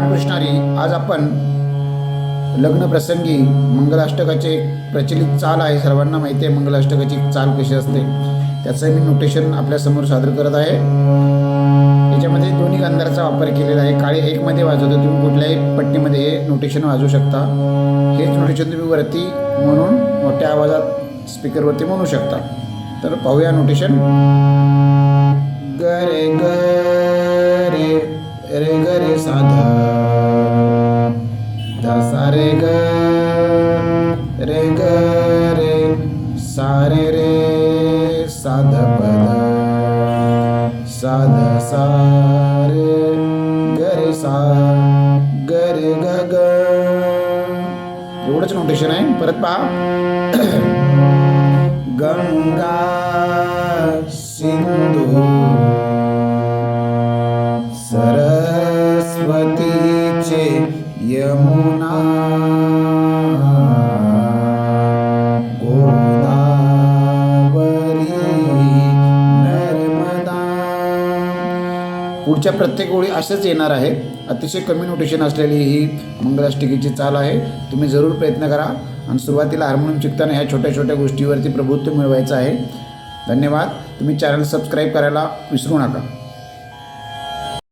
रामकृष्णारी आज आपण लग्नप्रसंगी मंगलाष्टकाचे एक प्रचलित चाल आहे. सर्वांना माहिती आहे मंगलाष्टकाची चाल कशी असते. त्याचं मी नोटेशन आपल्यासमोर सादर करत आहे. याच्यामध्ये दोन्ही गंधारचा वापर केलेला आहे. काळी एकमध्ये वाजवतो तुम्ही कुठल्याही पट्टीमध्ये हे नोटेशन वाजवू शकता. हेच नोटेशन तुम्ही वरती म्हणून मोठ्या आवाजात स्पीकरवरती म्हणू शकता. तर पाहूया नोटेशन गरे रे साधा। धा सा रे ग रे ग रे सारे रे साध पद। साध सा रे ग रे सा ग रे ग ग। एवढंच नोटेशन आहे. परत पहा. गंगा सिंधू सरस्वतीचे यमुना. गोदावरी नर्मदा. पुढच्या प्रत्येक ओळी असंच येणार आहे. अतिशय कमी नोटेशन असलेली ही मंगलाष्टिकेची चाल आहे. तुम्ही जरूर प्रयत्न करा. आणि सुरुवातीला हार्मोनियम शिकताना ह्या छोट्या छोट्या गोष्टीवरती प्रभुत्व मिळवायचं आहे. धन्यवाद. तुम्ही चॅनल सबस्क्राईब करायला विसरू नका.